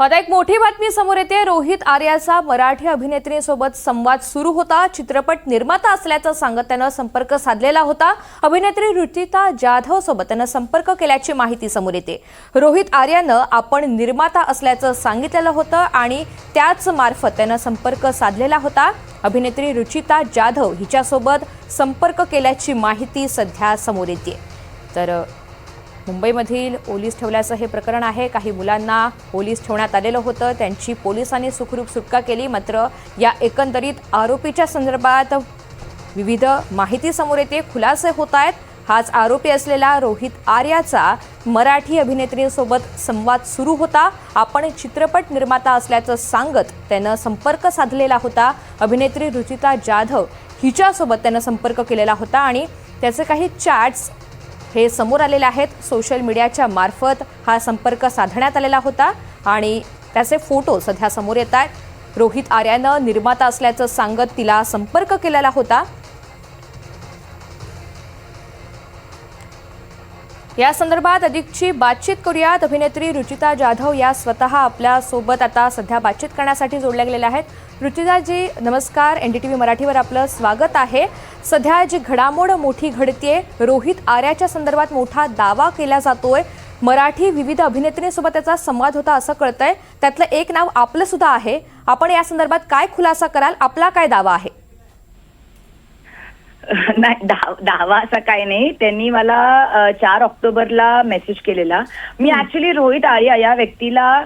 आता एक मोठी बातमी समोर येते. रोहित आर्याचा मराठी अभिनेत्रीसोबत संवाद सुरू होता. चित्रपट निर्माता असल्याचं सांगत त्यानं संपर्क साधलेला होता. अभिनेत्री रुचिता जाधव सोबत त्यानं संपर्क केल्याची माहिती समोर येते. रोहित आर्यानं आपण निर्माता असल्याचं सांगितलेलं होतं आणि त्याच मार्फत त्यानं संपर्क साधलेला होता. अभिनेत्री रुचिता जाधव हिच्यासोबत संपर्क केल्याची माहिती सध्या समोर येते. तर मुंबईमधील ओलीस ठेवल्याचं हे प्रकरण आहे. काही मुलांना ओलीस ठेवण्यात आलेलं होतं. त्यांची पोलिसांनी सुखरूप सुटका केली. मात्र या एकंदरीत आरोपीच्या संदर्भात विविध माहिती समोर येते. खुलासे होत आहेत. हाच आरोपी असलेला रोहित आर्याचा मराठी अभिनेत्रीसोबत संवाद सुरू होता. आपण चित्रपट निर्माता असल्याचं सांगत त्यानं संपर्क साधलेला होता. अभिनेत्री रुचिता जाधव हिच्यासोबत त्यानं संपर्क केलेला होता आणि त्याचे काही चॅट्स हे समोर आलेले आहेत. सोशल मीडियाच्या मार्फत हा संपर्क साधण्यात आलेला होता आणि त्याचे फोटो सध्या समोर येत आहेत. रोहित आर्यानं निर्माता असल्याचं सांगत तिला संपर्क केलेला होता. या संदर्भात अधिकची बातचीत करूयात. अभिनेत्री रुचिता जाधव या स्वतः आपल्यासोबत आता सध्या बातचीत करण्यासाठी जोडल्या गेलेल्या आहेत. रुचिताजी नमस्कार. एन डी टी व्ही मराठीवर आपलं स्वागत आहे. सध्या जी घडामोड मोठी घडतीये रोहित आर्याच्या संदर्भात मोठा दावा केला जातोय. मराठी विविध अभिनेत्रींसोबत त्याचा संवाद होता असं कळतंय. त्यातलं एक नाव आपलं सुद्धा आहे. आपण या संदर्भात काय खुलासा कराल? आपला काय दावा आहे? नाही दहा- दहावा असा काय नाही. त्यांनी मला चार ऑक्टोबरला मेसेज केलेला. मी ऍक्च्युली रोहित आर्या या व्यक्तीला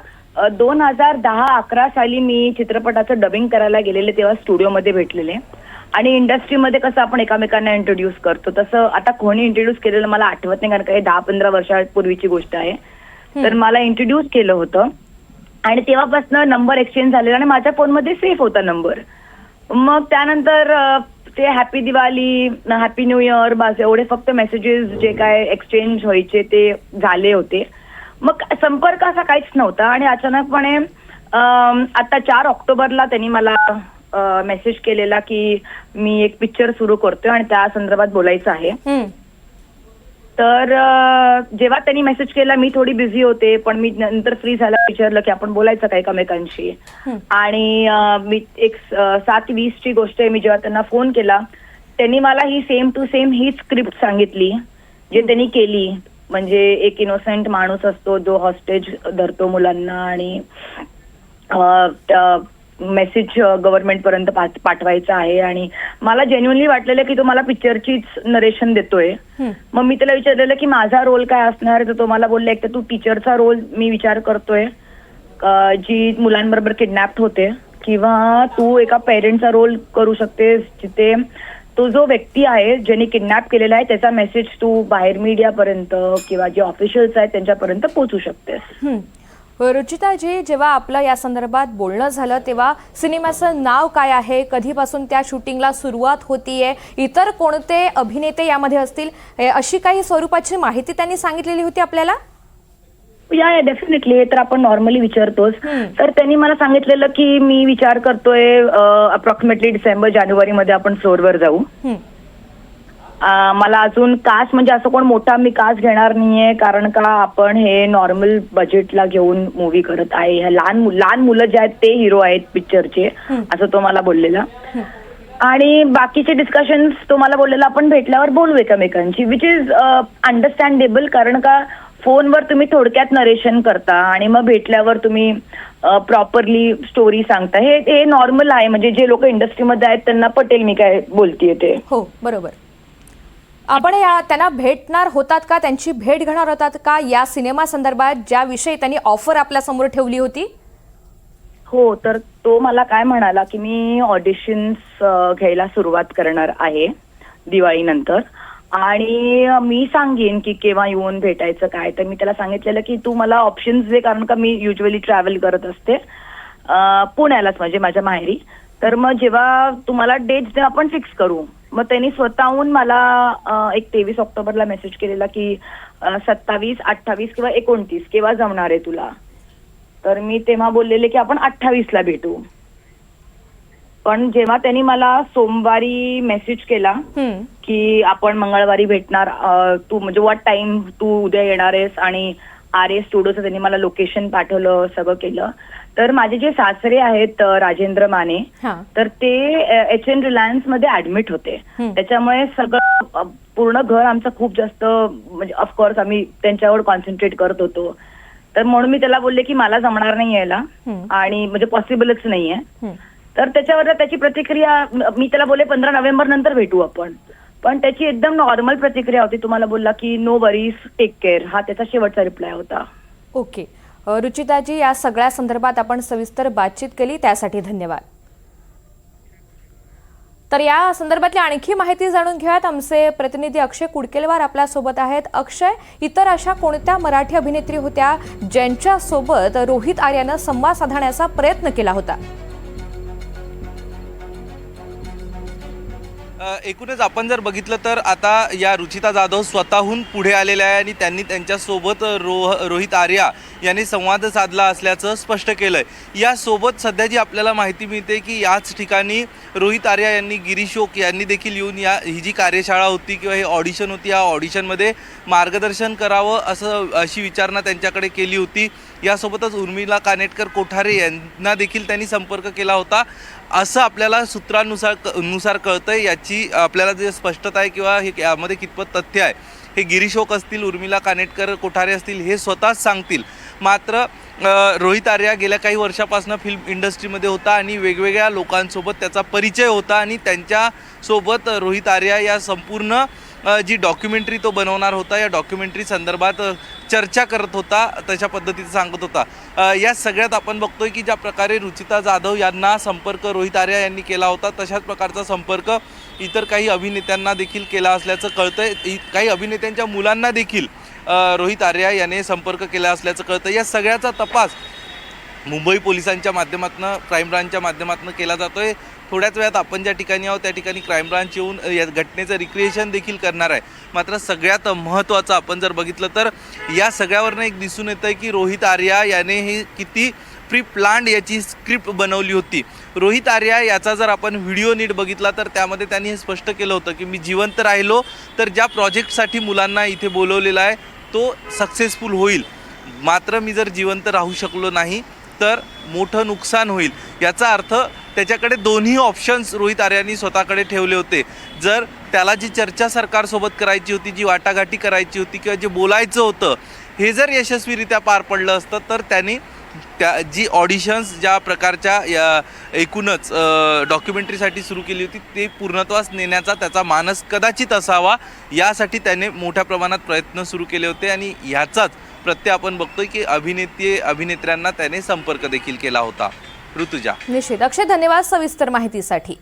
दोन हजार दहा अकरा साली मी चित्रपटाचं डबिंग करायला गेलेले तेव्हा स्टुडिओमध्ये भेटलेले. आणि इंडस्ट्रीमध्ये कसं आपण एकामेकांना इंट्रोड्यूस करतो तसं आता कोणी इंट्रोड्यूस केलेलं मला आठवत नाही कारण का हे दहा पंधरा वर्षापूर्वीची गोष्ट आहे. तर मला इंट्रोड्यूस केलं होतं. आणि तेव्हापासून नंबर एक्सचेंज झालेला आणि माझ्या फोनमध्ये सेफ होता नंबर मग त्यानंतर ते happy Diwali happy new year बस एवढे फक्त मेसेजेस जे काय एक्सचेंज व्हायचे ते झाले होते. मग संपर्क असा काहीच नव्हता आणि अचानकपणे आता चार ऑक्टोबरला त्यांनी मला मेसेज केलेला की मी एक पिक्चर सुरू करतोय आणि त्या संदर्भात बोलायचं आहे. तर जेव्हा त्यांनी मेसेज केला मी थोडी बिझी होते पण मी नंतर फ्री झाला विचारलं की आपण बोलायचं का एकमेकांशी. आणि मी एक सात वीसची गोष्ट आहे मी जेव्हा त्यांना फोन केला त्यांनी मला ही सेम टू सेम ही स्क्रिप्ट सांगितली जे त्यांनी केली. म्हणजे एक इनोसेंट माणूस असतो जो हॉस्टेज धरतो मुलांना आणि मेसेज गव्हर्नमेंट पर्यंत पाठ- पाठवायचा आहे आणि मला जेन्युनली वाटलेलं की तो मला पिक्चरचीच नरेशन देतोय. मग मी त्याला विचारलेलं की माझा रोल काय असणार तर तो मला बोलला एक तर तू टीचरचा रोल मी विचार करतोय जी मुलांबरोबर किडनॅप्ड होते किंवा तू एका पेरेंटचा रोल करू शकतेस जिथे तो जो व्यक्ती आहे ज्यांनी किडनॅप केलेला आहे त्याचा मेसेज तू बाहेर मीडियापर्यंत किंवा जे ऑफिशियल्स आहेत त्यांच्यापर्यंत पोहोचू शकतेस. रुचिताजी जेव्हा आपलं या संदर्भात बोलणं झालं तेव्हा सिनेमाचं नाव काय आहे? कधीपासून त्या शूटिंगला सुरुवात होतीये? इतर कोणते अभिनेते यामध्ये असतील? अशी काही स्वरूपाची माहिती त्यांनी सांगितलेली होती आपल्याला? या या डेफिनेटली हे तर आपण नॉर्मली विचारतोच. तर त्यांनी मला सांगितलेलं की मी विचार करतोय अप्रॉक्सिमेटली डिसेंबर जानेवारीमध्ये आपण फ्लोअरवर जाऊ. मला अजून कास्ट म्हणजे असं कोण मोठा मी कास्ट घेणार नाहीये कारण का आपण हे नॉर्मल बजेटला घेऊन मूवी करत आहे. ह्या लहान लहान मुलं जे आहेत ते हिरो आहेत पिक्चरचे. असं तो मला बोललेला. आणि बाकीचे डिस्कशन्स तो मला बोललेला आपण भेटल्यावर बोलू एकमेकांची विच इज अंडरस्टँडेबल कारण का फोनवर तुम्ही थोडक्यात नरेशन करता आणि मग भेटल्यावर तुम्ही प्रॉपरली स्टोरी सांगता. हे हे नॉर्मल आहे म्हणजे जे लोक इंडस्ट्रीमध्ये आहेत त्यांना पटेल मी काय बोलतीये ते. हो बरोबर. आपण या त्यांना भेटणार होतात का? त्यांची भेट घेणार होतात का? या सिनेमा संदर्भात ज्याविषयी त्यांनी ऑफर आपल्यासमोर ठेवली होती? हो तर तो मला काय म्हणाला की मी ऑडिशन्स घ्यायला सुरुवात करणार आहे दिवाळीनंतर. आणि मी सांगेन की केव्हा येऊन भेटायचं काय? तर मी त्याला सांगितलेलं की तू मला ऑप्शन्स दे कारण का मी युजली ट्रॅव्हल करत असते पुण्यालाच म्हणजे माझ्या माहेरी. तर मग जेव्हा तुम्हाला डेट्स दे आपण फिक्स करू. मग त्यांनी स्वतःहून मला एक तेवीस ऑक्टोबरला मेसेज केलेला की सत्तावीस अठ्ठावीस किंवा एकोणतीस केव्हा जमणार आहे तुला तर मी तेव्हा बोललेले की आपण अठ्ठावीसला भेटू पण जेव्हा त्यांनी मला सोमवारी मेसेज केला. की आपण मंगळवारी भेटणार तू म्हणजे वॉट टाइम तू उद्या येणार आहेस आणि आर एस स्टुडिओचं त्यांनी मला लोकेशन पाठवलं सगळं केलं. तर माझे जे सासरे आहेत राजेंद्र माने तर ते एच एन रिलायन्समध्ये ऍडमिट होते. त्याच्यामुळे सगळं पूर्ण घर आमचं खूप जास्त म्हणजे ऑफकोर्स आम्ही त्यांच्यावर कॉन्सन्ट्रेट करत होतो. तर म्हणून मी त्याला बोलले की मला जमणार नाही यायला. आणि म्हणजे पॉसिबलच नाहीये. तर त्याच्यावर त्याची प्रतिक्रिया मी त्याला बोलले पंधरा नोव्हेंबर नंतर भेटू आपण. पण त्याची एकदम नॉर्मल प्रतिक्रिया होती. तुम्हाला बोलला की नो वरीज टेक केअर हा त्याचा शेवटचा रिप्लाय होता. ओके रुचिताजी या सगळ्या संदर्भात आपण सविस्तर बातचीत केली. त्यासाठी धन्यवाद. तर या संदर्भातली आणखी माहिती जाणून घेऊयात. आमचे प्रतिनिधी अक्षय कुडकेलवार आपल्यासोबत आहेत. अक्षय इतर अशा कोणत्या मराठी अभिनेत्री होत्या ज्यांच्यासोबत रोहित आर्यानं संवाद साधण्याचा प्रयत्न केला होता? एकूणच आपण जर बघितलं तर आता या रुचिता जाधव स्वतःहून पुढे आलेल्या आहे आणि त्यांनी त्यांच्यासोबत रोह रोहित आर्या यांनी संवाद साधला असल्याचं स्पष्ट केलं आहे यासोबत सध्या जी आपल्याला माहिती मिळते की याच ठिकाणी रोहित आर्या यांनी गिरीशोक यांनी देखील येऊन या ही जी कार्यशाळा होती किंवा हे ऑडिशन होती या ऑडिशनमध्ये मार्गदर्शन करावं असं अशी विचारणा त्यांच्याकडे केली होती. यासोबतच उर्मिला कानेटकर कोठारे यांना देखील त्यांनी संपर्क केला होता. असं आपल्याला सूत्रांनुसार क- नुसार कळतंय. याची आपल्याला जे स्पष्टता आहे किंवा हे यामध्ये कितपत तथ्य आहे हे गिरीशोक असतील उर्मिला कानेटकर कोठारे असतील हे स्वतःच सांगतील. मात्र रोहित आर्या गेल्या काही वर्षापासून फिल्म इंडस्ट्रीमध्ये होता आणि वेगवेगळ्या लोकांसोबत त्याचा परिचय होता आणि त्यांच्यासोबत रोहित आर्या या संपूर्ण जी डॉक्युमेंटरी तो बनवणार होता या डॉक्युमेंटरी संदर्भात चर्चा करत होता तशा पद्धतीचं सांगत होता. या सगळ्यात आपण बघतोय की ज्या प्रकारे रुचिता जाधव यांना संपर्क रोहित आर्या यांनी केला होता तशाच प्रकारचा संपर्क इतर काही अभिनेत्यांना देखील केला असल्याचं कळतंय. इ- काही अभिनेत्यांच्या मुलांना देखील रोहित आर्या याने संपर्क केला असल्याचं कळतं या सगळ्याचा तपास मुंबई पोलिसांच्या माध्यमातून क्राईम ब्रांचच्या माध्यमातून केला जातोय. थोड्याच वेळात आपण ज्या ठिकाणी आहोत त्या ठिकाणी क्राईम ब्रांच येऊन या घटनेचं रिक्रिएशन देखील करणार आहे. मात्र सगळ्यात महत्त्वाचं आपण जर बघितलं तर या सगळ्यावरनं एक दिसून येतं आहे की रोहित आर्या याने ही किती प्री प्लांड याची स्क्रिप्ट बनवली होती. रोहित आर्या याचा जर आपण व्हिडिओ नीट बघितला तर त्यामध्ये त्यांनी हे स्पष्ट केलं होतं की मी जिवंत राहिलो तर ज्या प्रोजेक्टसाठी मुलांना इथे बोलवलेला आहे तो सक्सेसफुल होईल. मात्र मी जर जिवंत राहू शकलो नाही तर मोठं नुकसान होईल. याचा अर्थ त्याच्याकडे दोन्ही ऑप्शन्स रोहित आर्यांनी स्वतःकडे ठेवले होते. जर त्याला जी चर्चा सरकारसोबत करायची होती जी वाटाघाटी करायची होती किंवा जे बोलायचं होतं हे जर यशस्वीरित्या पार पडलं असतं तर त्यांनी त्या जी ऑडिशन्स ज्या प्रकारच्या या एकूणच डॉक्युमेंटरीसाठी सुरू केली होती ते पूर्णत्वास नेण्याचा त्याचा मानस कदाचित असावा यासाठी त्याने मोठ्या प्रमाणात प्रयत्न सुरू केले होते आणि ह्याचाच प्रत्यय आपण बघतोय की अभिनेते अभिनेत्र्यांना त्याने संपर्क देखील केला होता. ऋतुजा. निश्चित. अक्षय धन्यवाद सविस्तर माहितीसाठी.